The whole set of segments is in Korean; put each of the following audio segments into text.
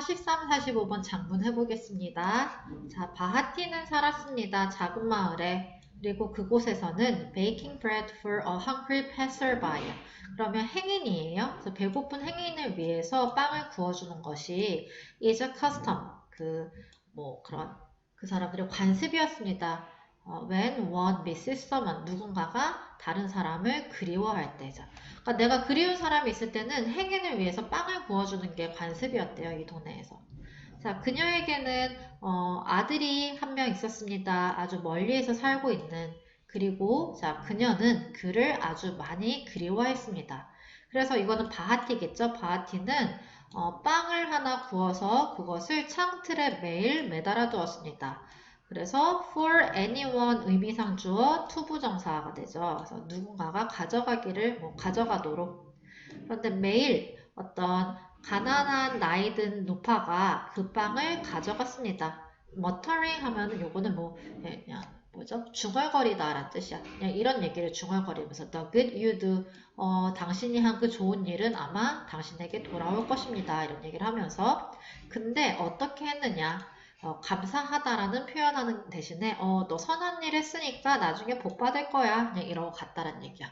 43, 45번 장문 해보겠습니다. 자, 바하티는 살았습니다. 작은 마을에. 그리고 그곳에서는 baking bread for a hungry passerby. 그러면 행인이에요. 그래서 배고픈 행인을 위해서 빵을 구워주는 것이 is a custom. 그, 뭐, 그런, 그 사람들의 관습이었습니다. 어, when one misses someone. 누군가가 다른 사람을 그리워할 때죠. 그러니까 내가 그리운 사람이 있을 때는 행인을 위해서 빵을 구워주는 게 관습이었대요. 이 동네에서. 자, 그녀에게는 어, 아들이 한 명 있었습니다. 아주 멀리에서 살고 있는. 그리고 자, 그녀는 그를 아주 많이 그리워했습니다. 그래서 이거는 바하티겠죠. 바하티는 어, 빵을 하나 구워서 그것을 창틀에 매일 매달아 두었습니다. 그래서 for anyone 의미상 주어 투부정사가 되죠. 그래서 누군가가 가져가기를 뭐 가져가도록. 그런데 매일 어떤 가난한 나이든 노파가 그 빵을 가져갔습니다. 머터링 하면은 요거는 뭐 예, 그냥 뭐죠? 중얼거리다라는 뜻이야. 그냥 이런 얘기를 중얼거리면서 the good you do 어, 당신이 한 그 좋은 일은 아마 당신에게 돌아올 것입니다. 이런 얘기를 하면서 근데 어떻게 했느냐? 어, 감사하다라는 표현하는 대신에 어, 너 선한 일 했으니까 나중에 복 받을 거야. 그냥 이러고 갔다는 얘기야.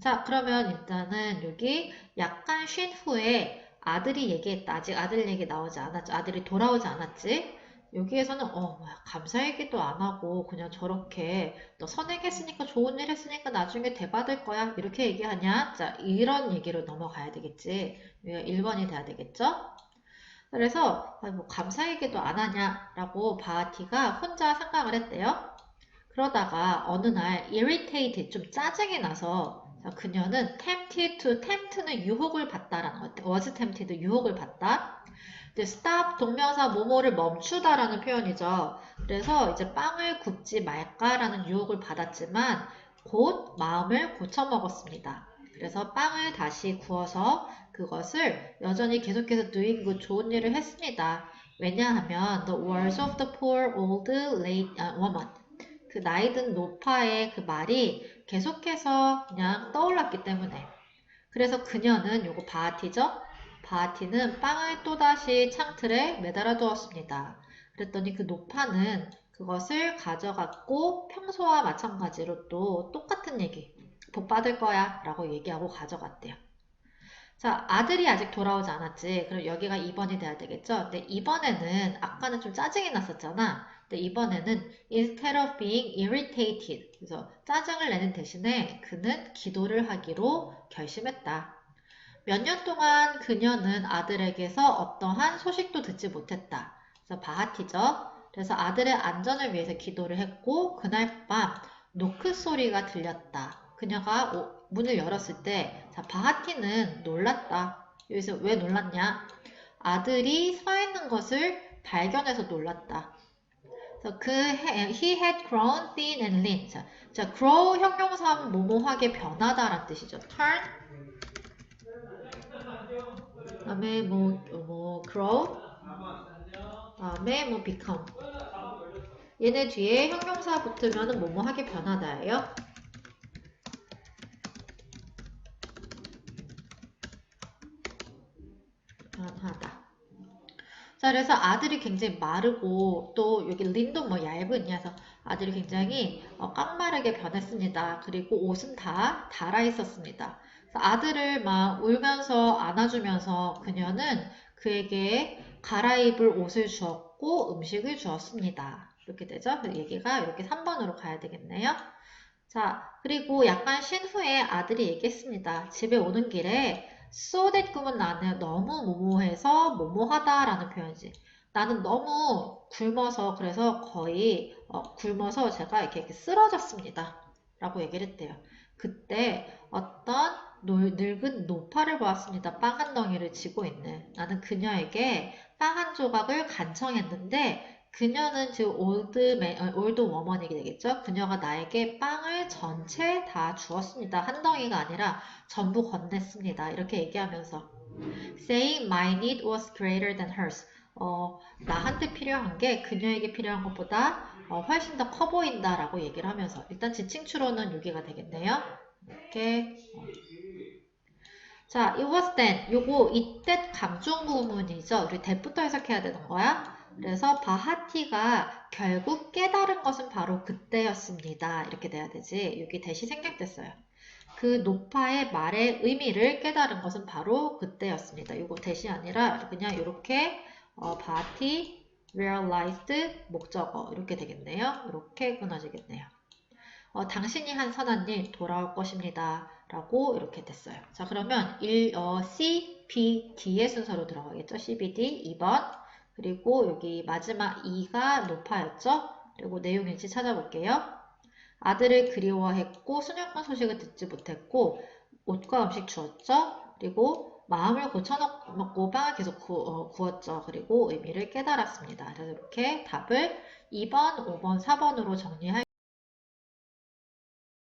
자, 그러면 일단은 여기 약간 쉰 후에 아들이 얘기했다. 아직 아들 얘기 나오지 않았죠. 아들이 돌아오지 않았지. 여기에서는 어 뭐야, 감사 얘기도 안 하고 그냥 저렇게 너 선행했으니까 좋은 일 했으니까 나중에 대받을 거야 이렇게 얘기하냐 자 이런 얘기로 넘어가야 되겠지 여기가 1번이 돼야 되겠죠 그래서 뭐 감사 얘기도 안 하냐라고 바하티가 혼자 생각을 했대요. 그러다가 어느 날 irritated 좀 짜증이 나서 그녀는 tempted to tempt는 유혹을 받다라는 것. was tempted 유혹을 받다. 근데 stop 동명사 모모를 멈추다라는 표현이죠. 그래서 이제 빵을 굽지 말까라는 유혹을 받았지만 곧 마음을 고쳐 먹었습니다. 그래서 빵을 다시 구워서 그것을 여전히 계속해서 doing good 좋은 일을 했습니다. 왜냐하면 the words of the poor old lady 아, woman 그 나이든 노파의 그 말이 계속해서 그냥 떠올랐기 때문에 그래서 그녀는 요거 바하티죠? 바하티는 빵을 또다시 창틀에 매달아 두었습니다. 그랬더니 그 노파는 그것을 가져갔고 평소와 마찬가지로 또 똑같은 얘기 복 받을 거야 라고 얘기하고 가져갔대요. 자, 아들이 아직 돌아오지 않았지. 그럼 여기가 2번이 돼야 되겠죠? 근데 이번에는 아까는 좀 짜증이 났었잖아. 근데 이번에는 instead of being irritated 그래서 짜증을 내는 대신에 그는 기도를 하기로 결심했다. 몇 년 동안 그녀는 아들에게서 어떠한 소식도 듣지 못했다. 그래서 바하티죠. 그래서 아들의 안전을 위해서 기도를 했고 그날 밤 노크 소리가 들렸다. 그녀가 문을 열었을 때 자, 바하티는 놀랐다. 여기서 왜 놀랐냐? 아들이 서 있는 것을 발견해서 놀랐다. 그 he had grown thin and lean. 자, 자 grow 형용사 모모하게 변하다라는 뜻이죠. turn. 다음에 뭐, 뭐 grow. 다음에 뭐 become. 얘네 뒤에 형용사 붙으면 뭐뭐하게 변하다예요. 변하다. 자, 그래서 아들이 굉장히 마르고 또 여기 린도 뭐 얇으냐서 아들이 굉장히 어, 깡마르게 변했습니다. 그리고 옷은 다 달아 있었습니다. 아들을 막 울면서 안아주면서 그녀는 그에게 갈아입을 옷을 주었고 음식을 주었습니다. 이렇게 되죠? 그 얘기가 이렇게 3번으로 가야 되겠네요. 자, 그리고 약간 쉰 후에 아들이 얘기했습니다. 집에 오는 길에 so that 꿈은 나는 너무 모모해서 모모하다라는 표현이지. 나는 너무 굶어서 그래서 거의 어, 굶어서 제가 이렇게, 이렇게 쓰러졌습니다. 라고 얘기를 했대요. 그때 어떤 늙은 노파를 보았습니다. 빵 한 덩이를 쥐고 있는. 나는 그녀에게 빵 한 조각을 간청했는데 그녀는 즉 올드 매, 어, 올드 워먼이 되겠죠. 그녀가 나에게 빵을 전체 다 주었습니다. 한 덩이가 아니라 전부 건넸습니다. 이렇게 얘기하면서 saying my need was greater than hers. 어, 나한테 필요한 게 그녀에게 필요한 것보다 어, 훨씬 더 커 보인다라고 얘기를 하면서 일단 지칭 추론은 여기가 되겠네요. 이렇게 어. 자, it was then. 요거 이때 감중 구문이죠. 우리 that부터 해석해야 되는 거야. 그래서 바하티가 결국 깨달은 것은 바로 그때였습니다. 이렇게 돼야 되지. 여기 대시 생략됐어요. 그 노파의 말의 의미를 깨달은 것은 바로 그때였습니다. 이거 대시 아니라 그냥 이렇게 어, 바하티 realized 목적어 이렇게 되겠네요. 이렇게 끊어지겠네요. 어, 당신이 한 선한 일 돌아올 것입니다. 라고 이렇게 됐어요. 자, 그러면 1, 어, C, B, D의 순서로 들어가겠죠. C, B, D 2번. 그리고 여기 마지막 2가 노파였죠. 그리고 내용일지 찾아볼게요. 아들을 그리워했고 수녀권 소식을 듣지 못했고 옷과 음식 주었죠. 그리고 마음을 고쳐먹고 빵을 계속 구, 어, 구웠죠. 그리고 의미를 깨달았습니다. 그래서 이렇게 답을 2번, 5번, 4번으로 정리할